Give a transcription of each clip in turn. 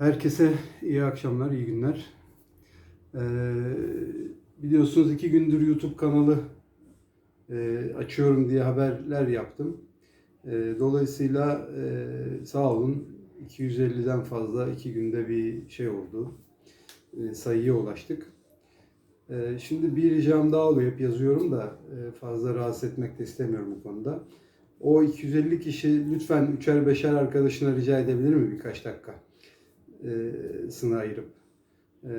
Herkese iyi akşamlar, iyi günler. Ee, biliyorsunuz iki gündür YouTube kanalı e, açıyorum diye haberler yaptım. E, dolayısıyla e, sağ olun 250'den fazla iki günde bir şey oldu. E, sayıya ulaştık. E, şimdi bir ricam daha oluyor. Hep yazıyorum da e, fazla rahatsız etmek de istemiyorum bu konuda. O 250 kişi lütfen üçer beşer arkadaşına rica edebilir mi birkaç dakika? E, sına ayırıp e,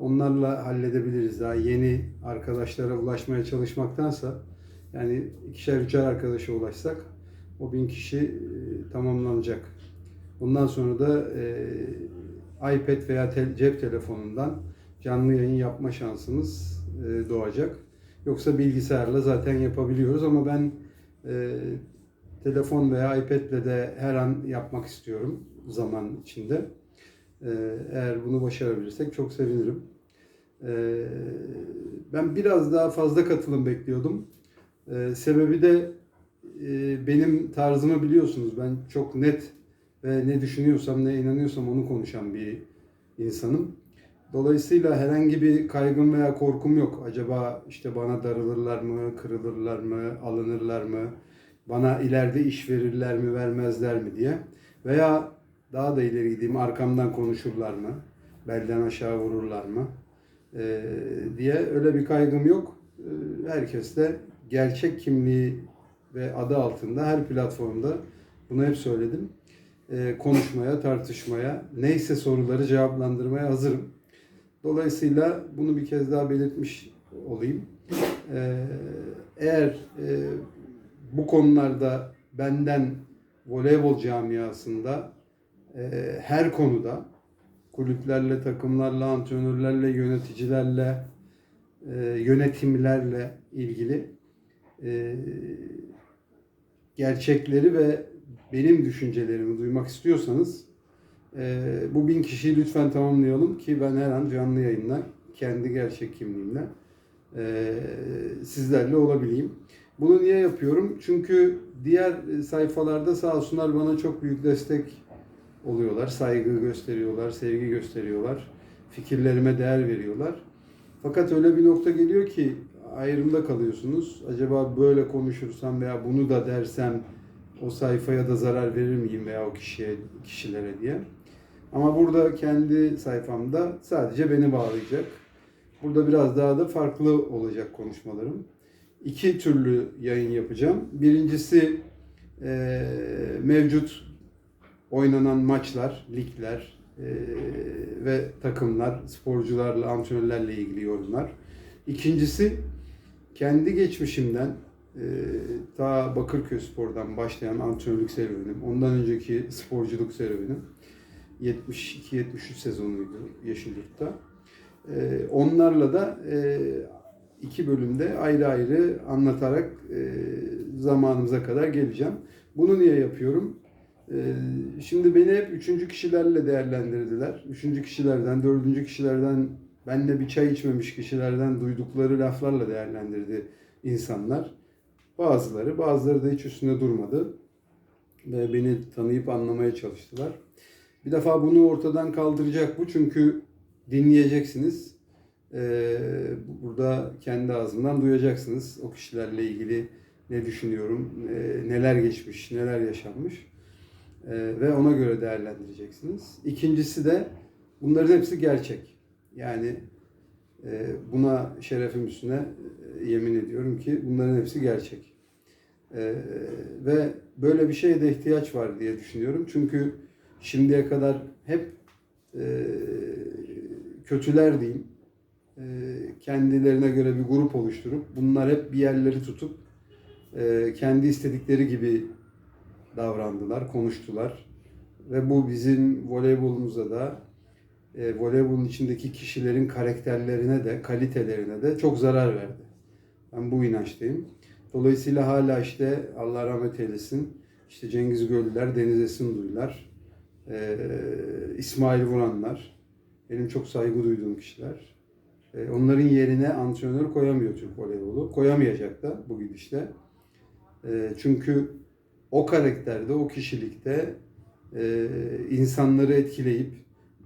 onlarla halledebiliriz. Daha yeni arkadaşlara ulaşmaya çalışmaktansa yani ikişer üçer arkadaşa ulaşsak o bin kişi e, tamamlanacak. Ondan sonra da e, iPad veya tel- cep telefonundan canlı yayın yapma şansımız e, doğacak. Yoksa bilgisayarla zaten yapabiliyoruz ama ben e, telefon veya iPad'le de her an yapmak istiyorum zaman içinde. Ee, Eğer bunu başarabilirsek çok sevinirim. Ee, Ben biraz daha fazla katılım bekliyordum. Ee, Sebebi de e, benim tarzımı biliyorsunuz. Ben çok net ve ne düşünüyorsam, ne inanıyorsam onu konuşan bir insanım. Dolayısıyla herhangi bir kaygım veya korkum yok. Acaba işte bana darılırlar mı, kırılırlar mı, alınırlar mı, bana ileride iş verirler mi, vermezler mi diye. Veya daha da ileri gideyim arkamdan konuşurlar mı? Belden aşağı vururlar mı? Ee, diye öyle bir kaygım yok. Ee, herkes de gerçek kimliği ve adı altında her platformda bunu hep söyledim. Ee, konuşmaya, tartışmaya, neyse soruları cevaplandırmaya hazırım. Dolayısıyla bunu bir kez daha belirtmiş olayım. Ee, eğer e, bu konularda benden voleybol camiasında e, her konuda kulüplerle, takımlarla, antrenörlerle, yöneticilerle, e, yönetimlerle ilgili e, gerçekleri ve benim düşüncelerimi duymak istiyorsanız e, bu bin kişiyi lütfen tamamlayalım ki ben her an canlı yayınla kendi gerçek kimliğimle e, sizlerle olabileyim. Bunu niye yapıyorum? Çünkü diğer sayfalarda sağ olsunlar bana çok büyük destek oluyorlar. Saygı gösteriyorlar, sevgi gösteriyorlar. Fikirlerime değer veriyorlar. Fakat öyle bir nokta geliyor ki ayrımda kalıyorsunuz. Acaba böyle konuşursam veya bunu da dersem o sayfaya da zarar verir miyim veya o kişiye kişilere diye. Ama burada kendi sayfamda sadece beni bağlayacak. Burada biraz daha da farklı olacak konuşmalarım. İki türlü yayın yapacağım. Birincisi eee, mevcut oynanan maçlar, ligler eee, ve takımlar, sporcularla, antrenörlerle ilgili yorumlar. İkincisi kendi geçmişimden eee ta Bakırköy Spor'dan başlayan antrenörlük serüvenim, ondan önceki sporculuk serüvenim 72-73 sezonuydu Yeşilyurt'ta. Eee onlarla da eee, iki bölümde ayrı ayrı anlatarak eee, zamanımıza kadar geleceğim. Bunu niye yapıyorum? Ee, Şimdi beni hep üçüncü kişilerle değerlendirdiler. Üçüncü kişilerden, dördüncü kişilerden, benle bir çay içmemiş kişilerden duydukları laflarla değerlendirdi insanlar. Bazıları, bazıları da hiç üstünde durmadı. Ve beni tanıyıp anlamaya çalıştılar. Bir defa bunu ortadan kaldıracak bu çünkü dinleyeceksiniz. Ee, burada kendi ağzımdan duyacaksınız o kişilerle ilgili ne düşünüyorum, e, neler geçmiş, neler yaşanmış. Ee, ve ona göre değerlendireceksiniz. İkincisi de bunların hepsi gerçek. Yani e, buna şerefim üstüne e, yemin ediyorum ki bunların hepsi gerçek. Ee, ve böyle bir şeye de ihtiyaç var diye düşünüyorum. Çünkü şimdiye kadar hep e, kötüler diyeyim, e, kendilerine göre bir grup oluşturup bunlar hep bir yerleri tutup e, kendi istedikleri gibi davrandılar, konuştular. Ve bu bizim voleybolumuza da e, voleybolun içindeki kişilerin karakterlerine de, kalitelerine de çok zarar verdi. Ben bu inançtayım. Dolayısıyla hala işte Allah rahmet eylesin, işte Cengiz Göllüler, Deniz Esin Duylar, e, İsmail Vuranlar, benim çok saygı duyduğum kişiler. E, onların yerine antrenör koyamıyor Türk voleybolu. Koyamayacak da bu gidişle. E, çünkü o karakterde, o kişilikte e, insanları etkileyip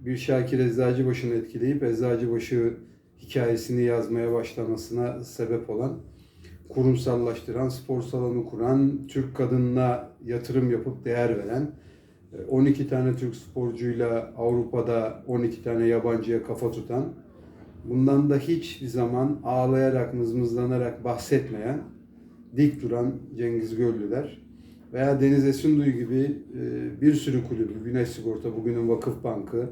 bir Şakir Eczacıbaşı'nı etkileyip Eczacıbaşı hikayesini yazmaya başlamasına sebep olan, kurumsallaştıran, spor salonu kuran, Türk kadınına yatırım yapıp değer veren, 12 tane Türk sporcuyla Avrupa'da 12 tane yabancıya kafa tutan, bundan da hiçbir zaman ağlayarak, mızmızlanarak bahsetmeyen, dik duran Cengiz Göllüler veya Deniz Esunduy gibi e, bir sürü kulübü, Güneş Sigorta, bugünün Vakıf Bankı,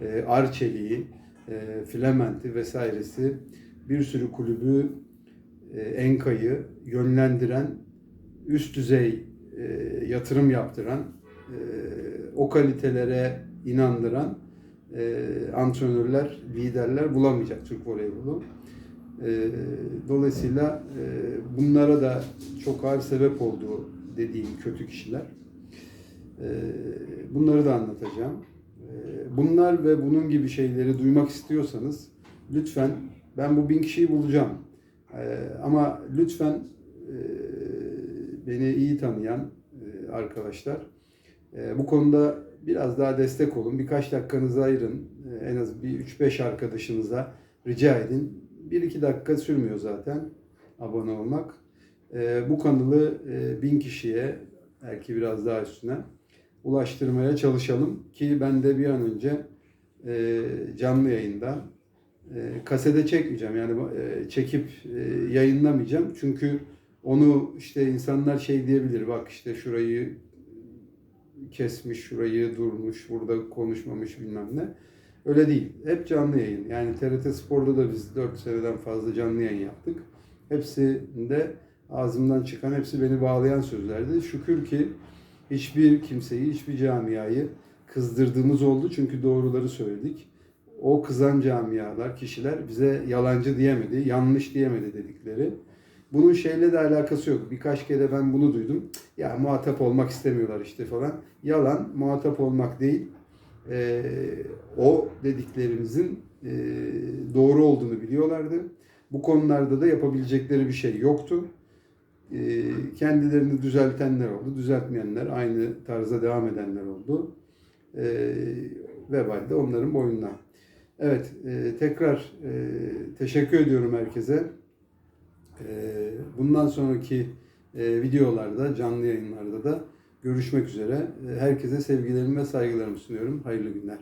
e, Arçelik'i, e, Filament'i vesairesi bir sürü kulübü e, Enka'yı yönlendiren, üst düzey e, yatırım yaptıran, o kalitelere inandıran antrenörler, liderler bulamayacak Türk voleybolu. E, dolayısıyla bunlara da çok ağır sebep olduğu dediğim kötü kişiler. E, bunları da anlatacağım. E, bunlar ve bunun gibi şeyleri duymak istiyorsanız lütfen ben bu bin kişiyi bulacağım. E, ama lütfen e, beni iyi tanıyan e, arkadaşlar e, bu konuda biraz daha destek olun. Birkaç dakikanızı ayırın. En az bir 3-5 arkadaşınıza rica edin. 1-2 dakika sürmüyor zaten abone olmak. E, bu kanalı e, 1000 kişiye belki biraz daha üstüne ulaştırmaya çalışalım ki ben de bir an önce e, canlı yayında e, kasede çekmeyeceğim yani e, çekip e, yayınlamayacağım çünkü onu işte insanlar şey diyebilir bak işte şurayı kesmiş, şurayı durmuş, burada konuşmamış bilmem ne. Öyle değil. Hep canlı yayın. Yani TRT Spor'da da biz 4 seneden fazla canlı yayın yaptık. Hepsinde ağzımdan çıkan, hepsi beni bağlayan sözlerdi. Şükür ki hiçbir kimseyi, hiçbir camiayı kızdırdığımız oldu. Çünkü doğruları söyledik. O kızan camialar, kişiler bize yalancı diyemedi, yanlış diyemedi dedikleri. Bunun şeyle de alakası yok. Birkaç kere ben bunu duydum. Ya muhatap olmak istemiyorlar işte falan. Yalan, muhatap olmak değil. Ee, o dediklerimizin e, doğru olduğunu biliyorlardı. Bu konularda da yapabilecekleri bir şey yoktu. Ee, kendilerini düzeltenler oldu, düzeltmeyenler, aynı tarza devam edenler oldu. Ee, vebal de onların boynuna. Evet, e, tekrar e, teşekkür ediyorum herkese. Ee, Bundan sonraki e, videolarda, canlı yayınlarda da görüşmek üzere. Herkese sevgilerimi ve saygılarımı sunuyorum. Hayırlı günler.